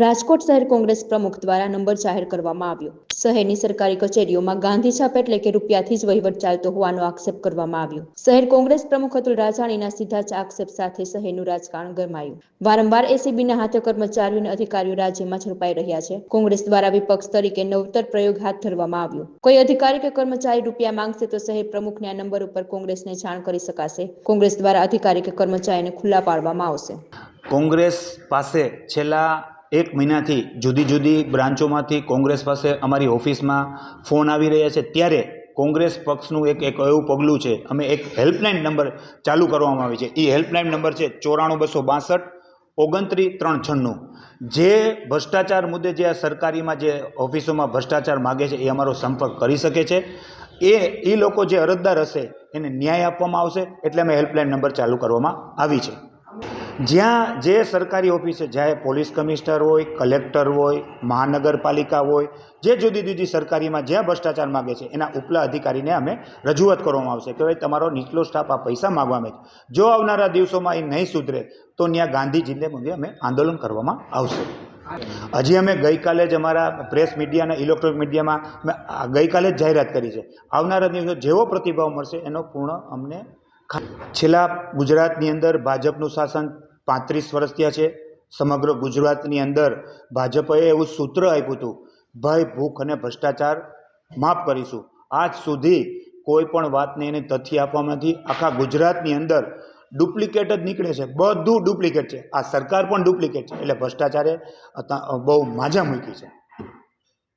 રાજકોટ શહેર કોંગ્રેસ પ્રમુખ દ્વારા નંબર જાહેર કરવામાં આવ્યો. શહેરની સરકારી કચેરીઓમાં ગાંધી છાપ એટલે કે રૂપિયાથી જ વહીવટ ચાલતો હોવાનો આક્ષેપ કરવામાં આવ્યો. શહેર કોંગ્રેસ પ્રમુખ અતુલ રાજાણીના સીધા જ આક્ષેપ સાથે શહેરનું રાજકારણ ગરમાયું. વારંવાર એસીબીના હાથે કર્મચારીઓ અને અધિકારીઓ રાજ્યમાં ઝડપાઈ રહ્યા છે. કોંગ્રેસ દ્વારા વિપક્ષ તરીકે નવતર પ્રયોગ હાથ ધરવામાં આવ્યો. કોઈ અધિકારી કે કર્મચારી રૂપિયા માંગશે તો શહેર પ્રમુખને આ નંબર ઉપર કોંગ્રેસને જાણ કરી શકાશે. કોંગ્રેસ દ્વારા અધિકારી કે કર્મચારીને ખુલ્લા પાડવામાં આવશે. કોંગ્રેસ પાસે છેલ્લા એક મહિનાથી જુદી જુદી બ્રાન્ચોમાંથી કોંગ્રેસ પાસે અમારી ઓફિસમાં ફોન આવી રહ્યા છે. ત્યારે કોંગ્રેસ પક્ષનું એક એક એવું પગલું છે. અમે એક હેલ્પલાઇન નંબર ચાલુ કરવામાં આવી છે. એ હેલ્પલાઇન નંબર છે ચોરાણું બસો બાસઠ ઓગણત્રીસ ત્રણ છન્નું. જે ભ્રષ્ટાચાર મુદ્દે જે આ સરકારીમાં જે ઓફિસોમાં ભ્રષ્ટાચાર માગે છે એ અમારો સંપર્ક કરી શકે છે. એ એ લોકો જે અરજદાર હશે એને ન્યાય આપવામાં આવશે. એટલે અમે હેલ્પલાઇન નંબર ચાલુ કરવામાં આવી છે. જ્યાં જે સરકારી ઓફિસે જ્યાં પોલીસ કમિશનર હોય, કલેક્ટર હોય, મહાનગરપાલિકા હોય, જે જુદી જુદી સરકારીમાં જ્યાં ભ્રષ્ટાચાર માગે છે, એના ઉપલા અધિકારીને અમે રજૂઆત કરવામાં આવશે કે ભાઈ, તમારો નીચલો સ્ટાફ આ પૈસા માગવા છે. જો આવનારા દિવસોમાં એ નહીં સુધરે, તો ત્યાં ગાંધીજીને મુદ્દે અમે આંદોલન કરવામાં આવશે. હજી અમે ગઈકાલે જ અમારા પ્રેસ મીડિયા અને ઇલેક્ટ્રોનિક મીડિયામાં ગઈકાલે જ જાહેરાત કરી છે. આવનારા દિવસો જેવો પ્રતિભાવ મળશે, એનો પૂર્ણ અમને છેલ્લા ગુજરાતની અંદર ભાજપનું શાસન પાંત્રીસ વર્ષ થયા છે. સમગ્ર ગુજરાતની અંદર ભાજપએ એવું સૂત્ર આપ્યું હતું, ભય, ભૂખ અને ભ્રષ્ટાચાર માફ કરીશું. આજ સુધી કોઈ પણ વાતને એને તથ્ય આપવામાં નથી. આખા ગુજરાતની અંદર ડુપ્લિકેટ જ નીકળે છે. બધું ડુપ્લિકેટ છે. આ સરકાર પણ ડુપ્લિકેટ છે. એટલે ભ્રષ્ટાચારે બહુ માજા મૂકી છે.